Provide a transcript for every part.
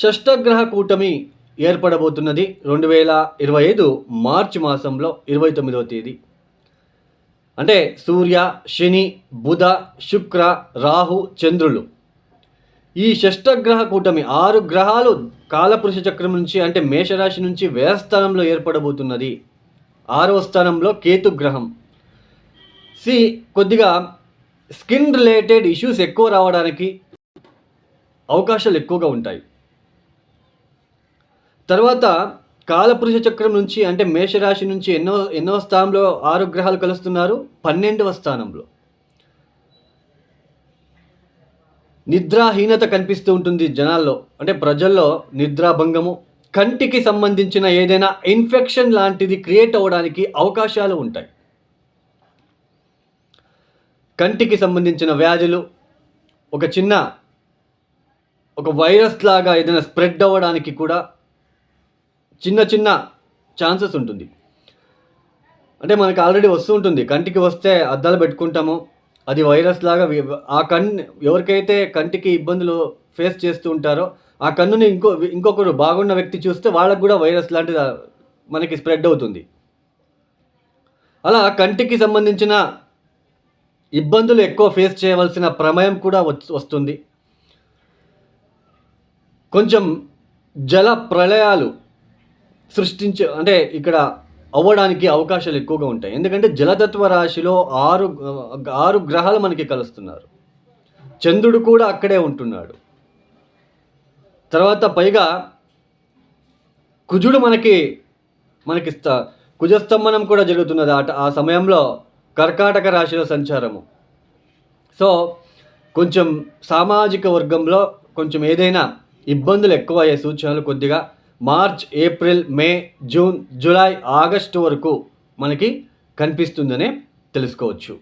షష్టగ్రహ కూటమి ఏర్పడబోతున్నది రెండు వేల ఇరవై ఐదు మార్చి మాసంలో ఇరవై తొమ్మిదవ తేదీ. అంటే సూర్య శని బుధ శుక్ర రాహు చంద్రులు. ఈ షష్టగ్రహ కూటమి ఆరు గ్రహాలు కాలపురుష చక్రం నుంచి అంటే మేషరాశి నుంచి వ్యయస్థానంలో ఏర్పడబోతున్నది. ఆరవ స్థానంలో కేతు గ్రహం. సి కొద్దిగా స్కిన్ రిలేటెడ్ ఇష్యూస్ ఎక్కువ రావడానికి అవకాశాలు ఎక్కువగా ఉంటాయి. తర్వాత కాలపురుష చక్రం నుంచి అంటే మేషరాశి నుంచి ఎన్నో ఎన్నో స్థానంలో ఆరు గ్రహాలు కలుస్తున్నారు. పన్నెండవ స్థానంలో. నిద్రాహీనత కనిపిస్తూ ఉంటుంది జనాల్లో. అంటే ప్రజల్లో నిద్రాభంగము. కంటికి సంబంధించిన ఏదైనా ఇన్ఫెక్షన్ లాంటిది క్రియేట్ అవ్వడానికి అవకాశాలు ఉంటాయి. కంటికి సంబంధించిన వ్యాధులు ఒక చిన్న ఒక వైరస్ లాగా ఏదైనా స్ప్రెడ్ అవ్వడానికి కూడా చిన్న చిన్న ఛాన్సెస్ ఉంటుంది. అంటే మనకు ఆల్రెడీ వస్తూ ఉంటుంది. కంటికి వస్తే అద్దాలు పెట్టుకుంటాము. అది వైరస్ లాగా ఆ కన్ను ఎవరికైతే కంటికి ఇబ్బందులు ఫేస్ చేస్తూ ఉంటారో ఆ కన్నుని ఇంకో ఇంకొకరు బాగున్న వ్యక్తి చూస్తే వాళ్ళకు కూడా వైరస్ లాంటిది మనకి స్ప్రెడ్ అవుతుంది. అలా కంటికి సంబంధించిన ఇబ్బందులు ఎక్కువ ఫేస్ చేయవలసిన ప్రమేయం కూడా వస్తుంది. కొంచెం జల ప్రళయాలు సృష్టించే అంటే ఇక్కడ అవ్వడానికి అవకాశాలు ఎక్కువగా ఉంటాయి. ఎందుకంటే జలతత్వ రాశిలో ఆరు ఆరు గ్రహాలు మనకి కలుస్తున్నారు. చంద్రుడు కూడా అక్కడే ఉంటున్నాడు. తర్వాత పైగా కుజుడు మనకి మనకి కుజస్తంభనం కూడా జరుగుతున్నది ఆ ఆ సమయంలో కర్కాటక రాశిలో సంచారము. సో కొంచెం సామాజిక వర్గంలో కొంచెం ఏదైనా ఇబ్బందులు ఎక్కువ అయ్యే సూచనలు కొద్దిగా March April May June July August వరకు మనకి కనిపిస్తుందనే తెలుసుకోవచ్చు.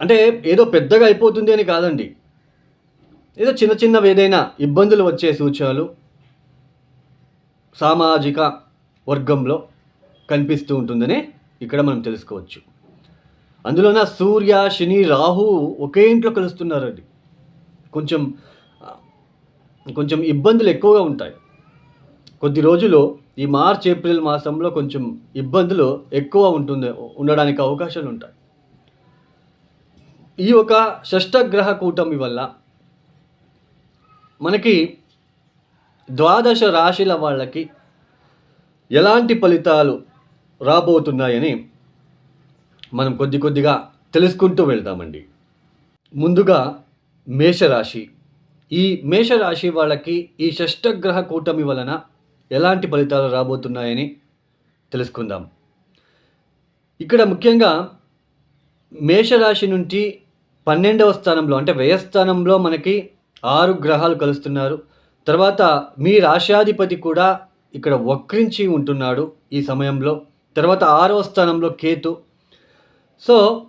అంటే ఏదో పెద్దగా అయిపోతుంది అని కాదండి. ఏదో చిన్న చిన్నవి ఏదైనా ఇబ్బందులు వచ్చే సూచనలు సామాజిక వర్గంలో కనిపిస్తూ ఉంటుందనే ఇక్కడ మనం తెలుసుకోవచ్చు. అందులోన సూర్య శని రాహు ఒకే ఇంట్లో కలుస్తున్నారండి. కొంచెం కొంచెం ఇబ్బందులు ఎక్కువగా ఉంటాయి. కొద్ది రోజులు ఈ మార్చ్ ఏప్రిల్ మాసంలో కొంచెం ఇబ్బందులు ఎక్కువ ఉంటుంది ఉండడానికి అవకాశాలు ఉంటాయి. ఈ ఒక షష్టగ్రహ కూటమి వల్ల మనకి ద్వాదశ రాశిల వాళ్ళకి ఎలాంటి ఫలితాలు రాబోతున్నాయని మనం కొద్ది కొద్దిగా తెలుసుకుంటూ వెళ్దామండి. ముందుగా మేషరాశి. ఈ మేషరాశి వాళ్ళకి ఈ షష్టగ్రహ కూటమి వలన ఎలాంటి ఫలితాలు రాబోతున్నాయని తెలుసుకుందాం. ఇక్కడ ముఖ్యంగా మేషరాశి నుంచి పన్నెండవ స్థానంలో అంటే వ్యయస్థానంలో మనకి ఆరు గ్రహాలు కలుస్తున్నారు. తర్వాత మీ రాశ్యాధిపతి కూడా ఇక్కడ వక్రించి ఉంటున్నాడు ఈ సమయంలో. తర్వాత ఆరవ స్థానంలో కేతు. సో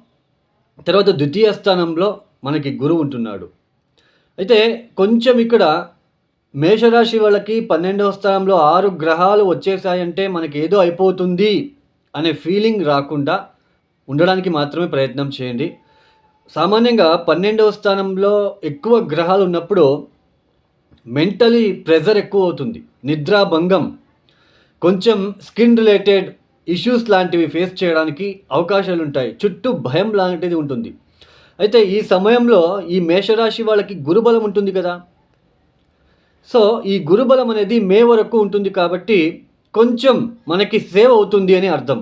తర్వాత ద్వితీయ స్థానంలో మనకి గురువు ఉంటున్నాడు. అయితే కొంచెం ఇక్కడ మేషరాశి వాళ్ళకి పన్నెండవ స్థానంలో ఆరు గ్రహాలు వచ్చేసాయంటే మనకి ఏదో అయిపోతుంది అనే ఫీలింగ్ రాకుండా ఉండడానికి మాత్రమే ప్రయత్నం చేయండి. సామాన్యంగా పన్నెండవ స్థానంలో ఎక్కువ గ్రహాలు ఉన్నప్పుడు మెంటలీ ప్రెజర్ ఎక్కువ అవుతుంది నిద్రాభంగం కొంచెం స్కిన్ రిలేటెడ్ ఇష్యూస్ లాంటివి ఫేస్ చేయడానికి అవకాశాలు ఉంటాయి చుట్టూ భయం లాంటిది ఉంటుంది. అయితే ఈ సమయంలో ఈ మేషరాశి వాళ్ళకి గురుబలం ఉంటుంది కదా. సో ఈ గురుబలం అనేది మే వరకు ఉంటుంది కాబట్టి కొంచెం మనకి సేవ్ అవుతుంది అని అర్థం.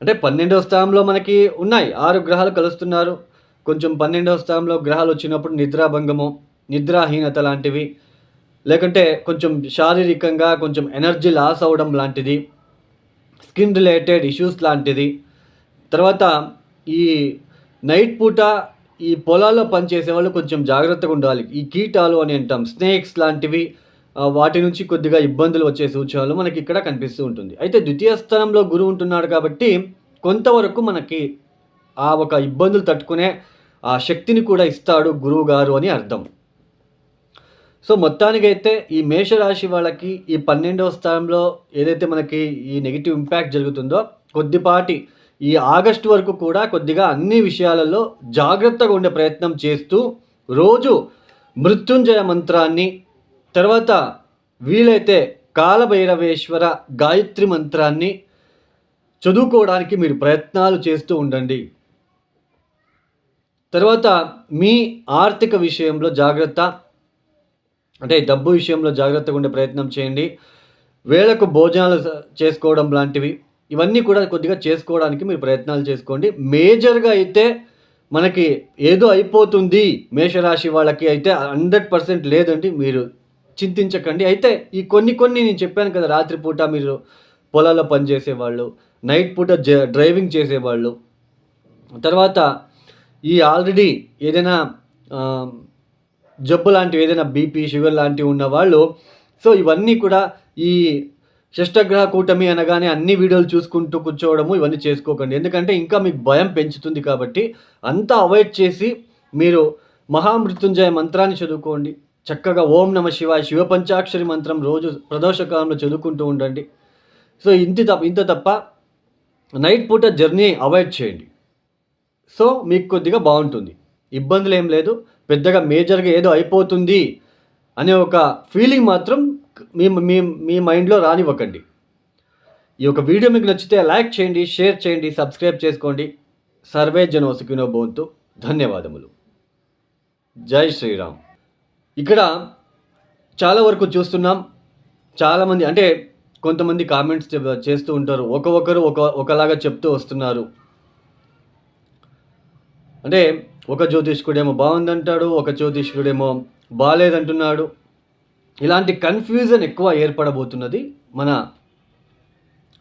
అంటే పన్నెండవ స్థానంలో మనకి ఉన్నాయి ఆరు గ్రహాలు కలుస్తున్నారు. కొంచెం పన్నెండవ స్థానంలో గ్రహాలు వచ్చినప్పుడు నిద్రాభంగము నిద్రాహీనత లాంటివి లేకుంటే కొంచెం శారీరకంగా కొంచెం ఎనర్జీ లాస్ అవ్వడం లాంటిది స్కిన్ రిలేటెడ్ ఇష్యూస్ లాంటిది. తర్వాత ఈ నైట్ పూట ఈ పొలాల్లో పనిచేసే వాళ్ళు కొంచెం జాగ్రత్తగా ఉండాలి. ఈ కీటాలు అని అంటాం స్నేక్స్ లాంటివి వాటి నుంచి కొద్దిగా ఇబ్బందులు వచ్చే సూచనలు మనకి ఇక్కడ కనిపిస్తూ ఉంటుంది. అయితే ద్వితీయ స్థానంలో గురువు ఉంటున్నాడు కాబట్టి కొంతవరకు మనకి ఆ ఒక ఇబ్బందులు తట్టుకునే ఆ శక్తిని కూడా ఇస్తాడు గురువు గారు అని అర్థం. సో మొత్తానికైతే ఈ మేషరాశి వాళ్ళకి ఈ పన్నెండవ స్థానంలో ఏదైతే మనకి ఈ నెగిటివ్ ఇంపాక్ట్ జరుగుతుందో కొద్దిపాటి ఈ ఆగస్టు వరకు కూడా కొద్దిగా అన్ని విషయాలలో జాగ్రత్తగా ఉండే ప్రయత్నం చేస్తూ రోజు మృత్యుంజయ మంత్రాన్ని తర్వాత వీలైతే కాలభైరవేశ్వర గాయత్రి మంత్రాన్ని చదువుకోవడానికి మీరు ప్రయత్నాలు చేస్తూ ఉండండి. తర్వాత మీ ఆర్థిక విషయంలో జాగ్రత్త అంటే డబ్బు విషయంలో జాగ్రత్తగా ఉండే ప్రయత్నం చేయండి. వేళకు భోజనాలు చేసుకోవడం లాంటివి. ఇవన్నీ కూడా కొద్దిగా చేసుకోవడానికి మీరు ప్రయత్నాలు చేసుకోండి. మేజర్గా అయితే మనకి ఏదో అయిపోతుంది మేషరాశి వాళ్ళకి అయితే హండ్రెడ్ పర్సెంట్ లేదండి మీరు చింతించకండి. అయితే ఈ కొన్ని కొన్ని నేను చెప్పాను కదా రాత్రిపూట మీరు పొలాల్లో పనిచేసేవాళ్ళు నైట్ పూట జ డ్రైవింగ్ చేసేవాళ్ళు. తర్వాత ఈ ఆల్రెడీ ఏదైనా జబ్బు లాంటివి ఏదైనా బీపీ షుగర్ లాంటివి ఉన్న వాళ్ళు సో ఇవన్నీ కూడా ఈ షష్టగ్రహ కూటమి అనగానే అన్ని వీడియోలు చూసుకుంటూ కూర్చోవడము ఇవన్నీ చేసుకోకండి. ఎందుకంటే ఇంకా మీకు భయం పెంచుతుంది కాబట్టి అంతా అవాయిడ్ చేసి మీరు మహామృత్యుంజయ మంత్రాన్ని చదువుకోండి. చక్కగా ఓం నమ శివాయ శివ పంచాక్షరి మంత్రం రోజు ప్రదోషకాలంలో చదువుకుంటూ ఉండండి. సో ఇంత తప్ప ఇంత తప్ప నైట్ పూట జర్నీ అవాయిడ్ చేయండి. సో మీకు కొద్దిగా బాగుంటుంది. ఇబ్బందులు ఏం లేదు. పెద్దగా మేజర్గా ఏదో అయిపోతుంది అనే ఒక ఫీలింగ్ మాత్రం మీ మీ మీ మైండ్లో రానివ్వకండి. ఈ యొక్క వీడియో మీకు నచ్చితే లైక్ చేయండి షేర్ చేయండి సబ్స్క్రైబ్ చేసుకోండి. సర్వే జనో సుఖినో భవంతు. ధన్యవాదములు. జై శ్రీరామ్. ఇక్కడ చాలా వరకు చూస్తున్నాం. చాలామంది అంటే కొంతమంది కామెంట్స్ చేస్తూ ఉంటారు. ఒక్కొక్కరు ఒక ఒకలాగా చెప్తూ వస్తున్నారు. అంటే ఒక జ్యోతిష్కుడేమో బాగుందంటాడు ఒక జ్యోతిష్కుడేమో బాగాలేదంటున్నాడు ఇలాంటి కన్ఫ్యూజన్ ఎక్కువ ఏర్పడబోతున్నది మన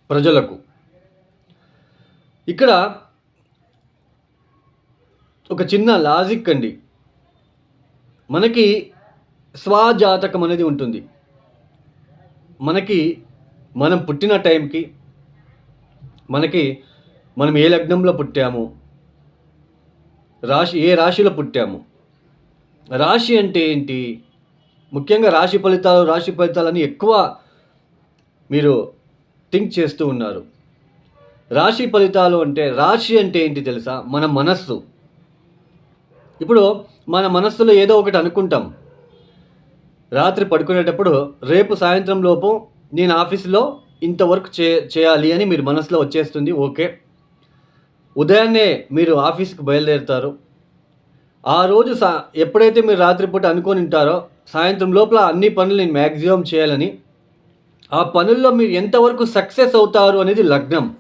ప్రజలకు. ఇక్కడ ఒక చిన్న లాజిక్ అండి. మనకి స్వజాతకం అనేది ఉంటుంది. మనకి మనం పుట్టిన టైంకి మనకి మనం ఏ లగ్నంలో పుట్టాము రాశి ఏ రాశిలో పుట్టాము రాశి అంటే ఏంటి ముఖ్యంగా రాశి ఫలితాలు రాశి ఫలితాలని ఎక్కువ మీరు థింక్ చేస్తూ ఉన్నారు. రాశి ఫలితాలు అంటే రాశి అంటే ఏంటి తెలుసా? మన మనస్సు. ఇప్పుడు మన మనస్సులో ఏదో ఒకటి అనుకుంటాం. రాత్రి పడుకునేటప్పుడు రేపు సాయంత్రం లోపు నేను ఆఫీస్లో ఇంత వర్క్ చే చేయాలి అని మీరు మనసులో వచ్చేస్తుంది ఓకే. ఉదయాన్నే మీరు ఆఫీస్కి బయలుదేరుతారు. ఆ రోజు సా ఎప్పుడైతే మీరు రాత్రిపూట అనుకొని ఉంటారో సాయంత్రం లోపల అన్ని పనులు నేను మ్యాక్సిమం చేయాలని ఆ పనుల్లో మీరు ఎంతవరకు సక్సెస్ అవుతారు అనేది లగ్నం.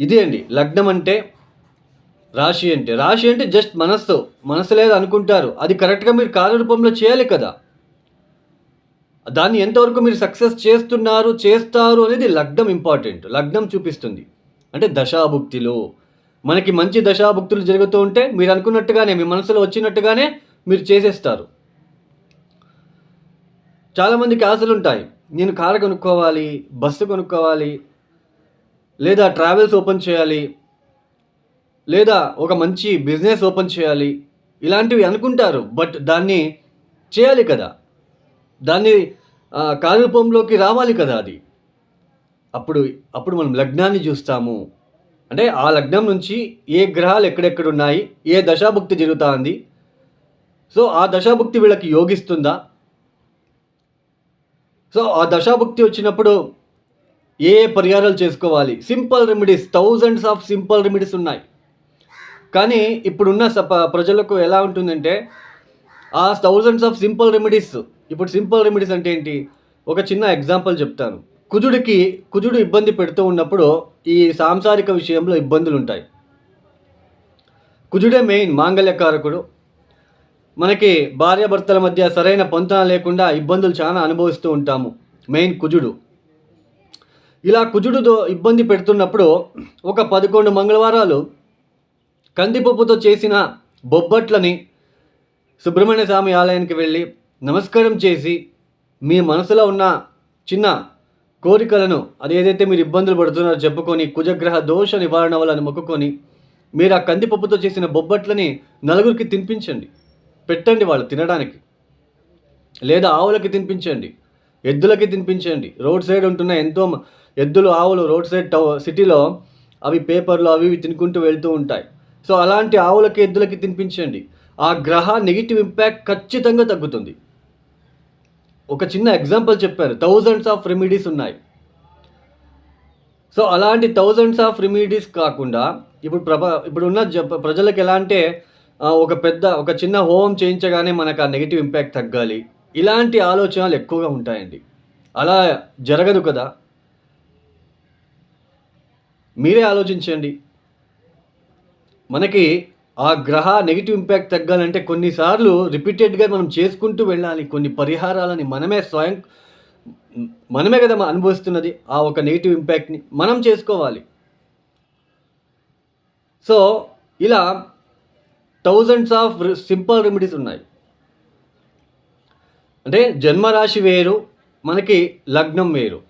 ఇదే అండి లగ్నం అంటే రాశి అంటే. రాశి అంటే జస్ట్ మనస్సు. మనసు లేదు అనుకుంటారు. అది కరెక్ట్గా మీరు కార్యరూపంలో చేయాలి కదా. దాన్ని ఎంతవరకు మీరు సక్సెస్ చేస్తున్నారు చేస్తారు అనేది లగ్నం ఇంపార్టెంట్ లగ్నం చూపిస్తుంది. అంటే దశాభుక్తిలో మనకి మంచి దశాభుక్తులు జరుగుతూ ఉంటే మీరు అనుకున్నట్టుగానే మీ మనసులో వచ్చినట్టుగానే మీరు చేసేస్తారు. చాలామందికి ఆశలు ఉంటాయి నేను కారు కొనుక్కోవాలి బస్సు కొనుక్కోవాలి లేదా ట్రావెల్స్ ఓపెన్ చేయాలి లేదా ఒక మంచి బిజినెస్ ఓపెన్ చేయాలి ఇలాంటివి అనుకుంటారు. బట్ దాన్ని చేయాలి కదా. దాన్ని కార్యరూపంలోకి రావాలి కదా అది. అప్పుడు అప్పుడు మనం లగ్నాన్ని చూస్తాము. అంటే ఆ లగ్నం నుంచి ఏ గ్రహాలు ఎక్కడెక్కడ ఉన్నాయి ఏ దశాభుక్తి జరుగుతుంది? సో ఆ దశాభుక్తి వీళ్ళకి యోగిస్తుందా? సో ఆ దశాభుక్తి వచ్చినప్పుడు ఏ ఏ పరిహారాలు చేసుకోవాలి? Simple remedies thousands of simple remedies ఉన్నాయి. కానీ ఇప్పుడున్న సప ప్రజలకు ఎలా ఉంటుందంటే ఆ థౌజండ్స్ ఆఫ్ సింపుల్ రెమెడీస్ ఇప్పుడు సింపుల్ రెమెడీస్ అంటే ఏంటి? ఒక చిన్న ఎగ్జాంపుల్ చెప్తాను. కుజుడికి కుజుడు ఇబ్బంది పెడుతూ ఉన్నప్పుడు ఈ సాంసారిక విషయంలో ఇబ్బందులు ఉంటాయి కుజుడే మెయిన్ మాంగళ్యకారకుడు. మనకి భార్యాభర్తల మధ్య సరైన పొంతన లేకుండా ఇబ్బందులు చాలా అనుభవిస్తూ ఉంటాము మెయిన్ కుజుడు. ఇలా కుజుడుతో ఇబ్బంది పెడుతున్నప్పుడు ఒక పదకొండు మంగళవారాలు కందిపప్పుతో చేసిన బొబ్బట్లని సుబ్రహ్మణ్య స్వామి ఆలయానికి వెళ్ళి నమస్కారం చేసి మీ మనసులో ఉన్న చిన్న కోరికలను అది ఏదైతే మీరు ఇబ్బందులు పడుతున్నారో చెప్పుకొని కుజగ్రహ దోష నివారణ వల్ల మొక్కుకొని మీరు ఆ కందిపప్పుతో చేసిన బొబ్బట్లని నలుగురికి తినిపించండి. పెట్టండి వాళ్ళు తినడానికి. లేదా ఆవులకి తినిపించండి. ఎద్దులకి తినిపించండి. రోడ్ సైడ్ ఉంటున్న ఎంతో ఎద్దులు ఆవులు రోడ్ సైడ్ టౌ సిటీలో అవి పేపర్లు అవి ఇవి తినుకుంటూ వెళ్తూ ఉంటాయి. సో అలాంటి ఆవులకి ఎద్దులకి తినిపించండి. ఆ గ్రహ నెగిటివ్ ఇంపాక్ట్ ఖచ్చితంగా తగ్గుతుంది. ఒక చిన్న ఎగ్జాంపుల్ చెప్పారు థౌజండ్స్ ఆఫ్ రెమెడీస్ ఉన్నాయి. సో అలాంటి థౌజండ్స్ ఆఫ్ రెమెడీస్ కాకుండా ఇప్పుడు ప్రభ ఇప్పుడు ఉన్న జ- ప్రజలకు ఎలా అంటే ఒక పెద్ద ఒక చిన్న హోమ్ చేయించగానే మనకు ఆ నెగిటివ్ ఇంపాక్ట్ తగ్గాలి. ఇలాంటి ఆలోచనలు ఎక్కువగా ఉంటాయండి. అలా జరగదు కదా. మీరే ఆలోచించండి. మనకి ఆ గ్రహ నెగిటివ్ ఇంపాక్ట్ తగ్గాలంటే కొన్నిసార్లు రిపీటెడ్గా మనం చేసుకుంటూ వెళ్ళాలి. కొన్ని పరిహారాలని మనమే స్వయం మనమే కదా అనుభవిస్తున్నది. ఆ ఒక నెగిటివ్ ఇంపాక్ట్ని మనం చేసుకోవాలి. సో ఇలా థౌజండ్స్ ఆఫ్ సింపుల్ రెమెడీస్ ఉన్నాయి. అంటే జన్మరాశి వేరు మనకి లగ్నం వేరు.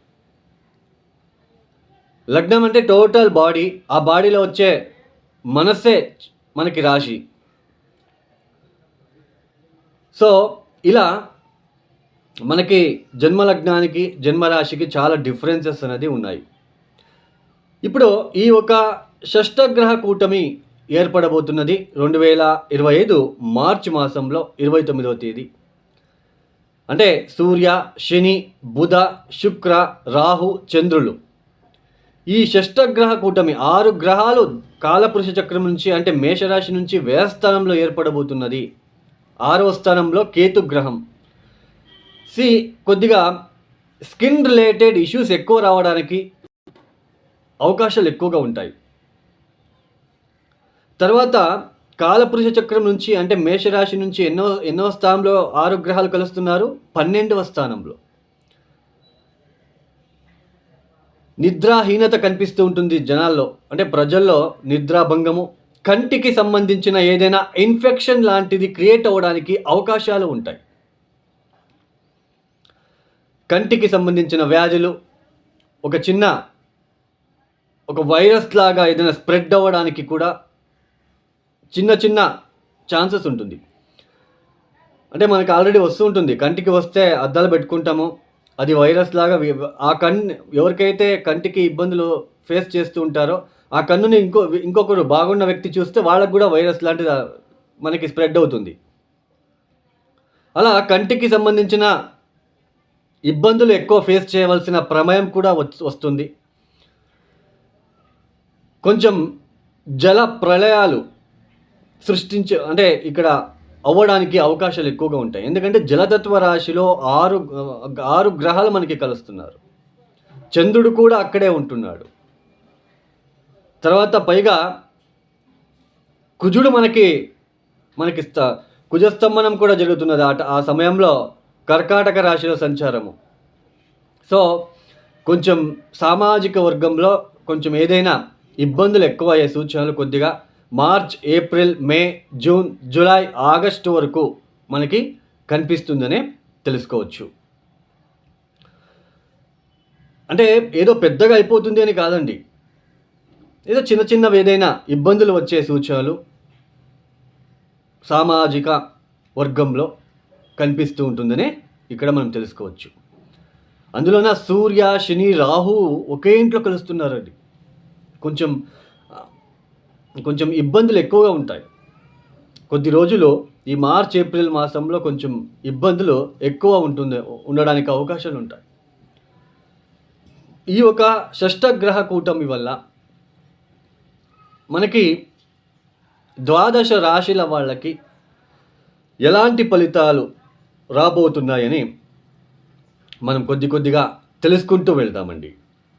లగ్నం అంటే టోటల్ బాడీ ఆ బాడీలో వచ్చే మనస్సే మనకి రాశి. సో ఇలా మనకి జన్మలగ్నానికి జన్మరాశికి చాలా డిఫరెన్సెస్ అనేది ఉన్నాయి. ఇప్పుడు ఈ ఒక షష్టగ్రహ కూటమి ఏర్పడబోతున్నది రెండు వేల ఇరవై ఐదు మార్చి మాసంలో ఇరవై తొమ్మిదవ తేదీ. అంటే సూర్య శని బుధ శుక్ర రాహు చంద్రులు. ఈ షష్టగ్రహ కూటమి ఆరు గ్రహాలు కాలపురుష చక్రం నుంచి అంటే మేషరాశి నుంచి వ్యయస్థానంలో ఏర్పడబోతున్నది. ఆరవ స్థానంలో కేతు గ్రహం. సి కొద్దిగా స్కిన్ రిలేటెడ్ ఇష్యూస్ ఎక్కువ రావడానికి అవకాశాలు ఎక్కువగా ఉంటాయి. తర్వాత కాలపురుష చక్రం నుంచి అంటే మేషరాశి నుంచి ఎన్నో ఎన్నో స్థానంలో ఆరు గ్రహాలు కలుస్తున్నారు. పన్నెండవ స్థానంలో. నిద్రాహీనత కనిపిస్తూ ఉంటుంది జనాల్లో. అంటే ప్రజల్లో నిద్రాభంగము కంటికి సంబంధించిన ఏదైనా ఇన్ఫెక్షన్ లాంటిది క్రియేట్ అవ్వడానికి అవకాశాలు ఉంటాయి. కంటికి సంబంధించిన వ్యాధులు ఒక చిన్న ఒక వైరస్ లాగా ఏదైనా స్ప్రెడ్ అవ్వడానికి కూడా చిన్న చిన్న ఛాన్సెస్ ఉంటుంది. అంటే మనకు ఆల్రెడీ వస్తూ ఉంటుంది. కంటికి వస్తే అద్దాలు పెట్టుకుంటాము అది వైరస్ లాగా ఆ కన్ను ఎవరికైతే కంటికి ఇబ్బందులు ఫేస్ చేస్తూ ఉంటారో ఆ కన్నుని ఇంకో ఇంకొకరు బాగున్న వ్యక్తి చూస్తే వాళ్ళకు కూడా వైరస్ లాంటిది మనకి స్ప్రెడ్ అవుతుంది. అలా కంటికి సంబంధించిన ఇబ్బందులు ఎక్కువ ఫేస్ చేయవలసిన ప్రమేయం కూడా వస్తుంది. కొంచెం జల ప్రళయాలు సృష్టించే అంటే ఇక్కడ అవ్వడానికి అవకాశాలు ఎక్కువగా ఉంటాయి. ఎందుకంటే జలతత్వ రాశిలో ఆరు ఆరు గ్రహాలు మనకి కలుస్తున్నారు. చంద్రుడు కూడా అక్కడే ఉంటున్నాడు. తర్వాత పైగా కుజుడు మనకి మనకి కుజస్తంభనం కూడా జరుగుతున్నది అట ఆ సమయంలో కర్కాటక రాశిలో సంచారము. సో కొంచెం సామాజిక వర్గంలో కొంచెం ఏదైనా ఇబ్బందులు ఎక్కువ అయ్యే సూచనలు కొద్దిగా March April May June July August వరకు మనకి కనిపిస్తుందనే తెలుసుకోవచ్చు. అంటే ఏదో పెద్దగా అయిపోతుంది అని కాదండి. ఏదో చిన్న చిన్నవి ఏదైనా ఇబ్బందులు వచ్చే సూచనలు సామాజిక వర్గంలో కనిపిస్తూ ఉంటుందనే ఇక్కడ మనం తెలుసుకోవచ్చు. అందులోన సూర్య శని రాహు ఒకే ఇంట్లో కలుస్తున్నారండి. కొంచెం కొంచెం ఇబ్బందులు ఎక్కువగా ఉంటాయి. కొద్ది రోజులు ఈ మార్చ్ ఏప్రిల్ మాసంలో కొంచెం ఇబ్బందులు ఎక్కువ ఉంటుంది ఉండడానికి అవకాశాలు ఉంటాయి. ఈ ఒక షష్టగ్రహ కూటమి వల్ల మనకి ద్వాదశ రాశిల వాళ్ళకి ఎలాంటి ఫలితాలు రాబోతున్నాయని మనం కొద్ది కొద్దిగా తెలుసుకుంటూ వెళ్తామండి